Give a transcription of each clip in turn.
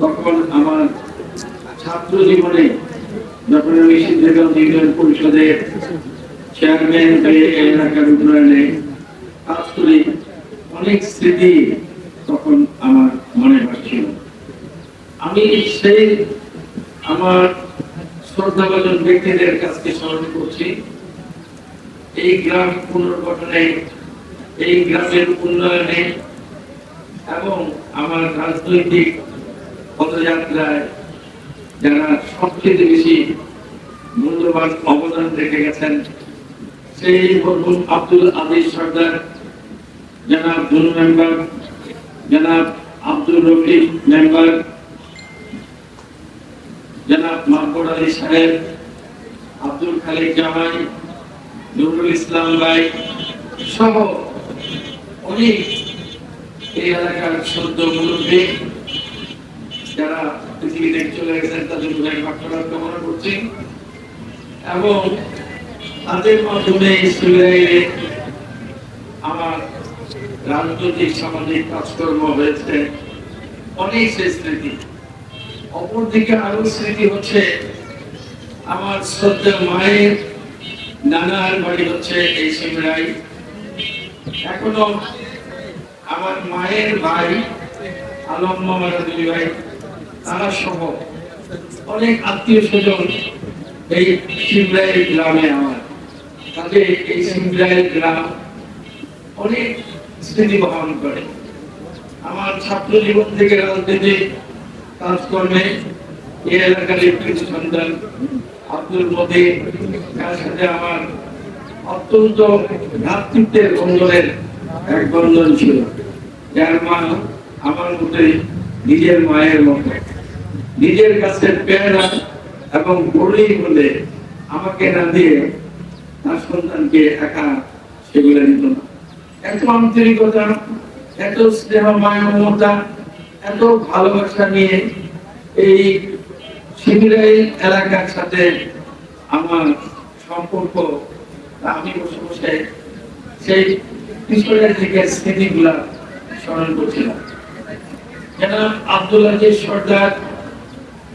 তখন আমার ছাত্র জীবনে যখন আমি সিদ্ধিগঞ্জ ইউনিয়ন পরিষদের চেয়ারম্যান হয়ে এলাকার উন্নয়নে কাজ করি অনেক স্মৃতি তখন আমার মনে ভাসছিল আমি সেই আমার শ্রদ্ধাভাজন ব্যক্তিদের কাছকে স্মরণ করছি। এই গ্রাম পুনর্গঠনে, এই গ্রামের উন্নয়নে এবং আমার রাজনৈতিক পদযাত্রায় যারা সবচেয়ে বেশি মূল্যবান অবদান রেখে গেছেন, সেই মরহুম আব্দুল আদিস সর্দার, জনাব দুনু মেম্বার, জনাব আব্দুল রফিক মেম্বার, জনাব মাহবুব আলী সাহেব, আব্দুল খালিক জামাই, নুরুল ইসলাম ভাই সহ অনেক এই এলাকার সদ্য মুরব্বী যারা পৃথিবী থেকে চলে গেছেন, তাদের উদয় বাক্যরা কামনা করছি। এবং তাদের মাধ্যমে আমার রাজনৈতিক, সামাজিক কাজকর্ম হয়েছে। অনেক স্মৃতি। অপরদিকে আরও স্মৃতি হচ্ছে আমার শ্রদ্ধা মায়ের নানার বাড়ি হচ্ছে এই সিমরাই এখনও আমার মায়ের ভাই, আলম মামার দুই ভাই তারা সহ অনেক আত্মীয় স্বজন এই সিমরাই গ্রামে আমার। তাদের এই সিমরাই গ্রাম অনেক স্মৃতি বহন করে। আমার ছাত্র জীবন থেকে রাজনীতি কাজকর্মে এই এলাকার একটি সন্তান আব্দুল মদি তার সাথে আমার অত্যন্ত ভ্রাতৃত্বের বন্ধনের এক বন্ধন ছিল। যার মা আমার মতে নিজের মায়ের মতো। নিজের কাছে পেয়ারা এবং বড়ই বলে আমাকে না দিয়ে তার সন্তানকে একা সেগুলো দিত না। এত আন্তরিকতা, এত স্নেহ মায়া মমতা এত ভালোবাসা নিয়ে এই শিবিরাই এলাকার সাথে আমার সম্পর্ক, আমি বসে বসে সেই কিশোরের দিকে স্মৃতিগুলা স্মরণ করছিলাম। যেন আব্দুল আজিজ সর্দার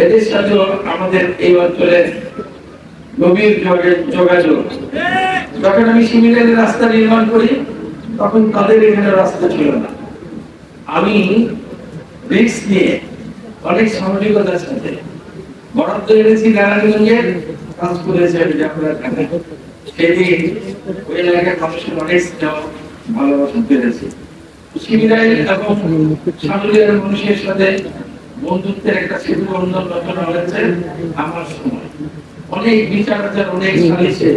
এদের সাথেও আমাদের এই অঞ্চলে গভীর যোগাযোগ। যখন আমি শিবিরের রাস্তা নির্মাণ করি, তখন তাদের এখানে রাস্তা ছিল না। আমি রিক্স নিয়ে অনেক সামাজিকতার সাথে বরাদ্দ এনেছি নারায়ণগঞ্জের কাজ করেছে আমি আপনার কাছে সেদিন ওই এলাকার মানুষের অনেক স্নেহ, ভালোবাসা পেরেছি শিবিরাই এবং সামুলিয়ার মানুষের সাথে বন্ধুত্বের একটা সেতু বন্ধন রচনা হয়েছে আমার সময়। অনেক বিচার আচার অনেক সালিশে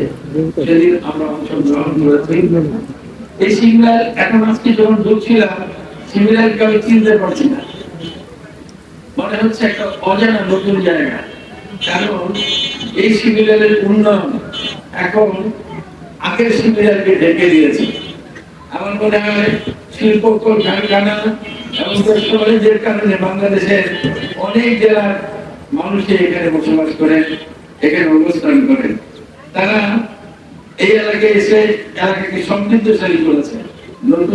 সেদিন আমরা অংশগ্রহণ করেছি। এই সিগন্যাল এখন আজকে যখন ঢুকছিলাম সিগন্যালকে আমি চিনতে পারছি না। মনে হচ্ছে একটা অজানা নতুন জায়গা। কারণ এই সিগন্যালের উন্নয়ন এখন আগের সিগন্যালকে ঢেকে দিয়েছে। আমার মনে হয় শিল্প কারণে বাংলাদেশের অনেক এখানে বসবাস করেন, এখানে অবস্থান করেন। তারা এই এলাকায় এসে এলাকাকে সমৃদ্ধশালী করেছে। নতুন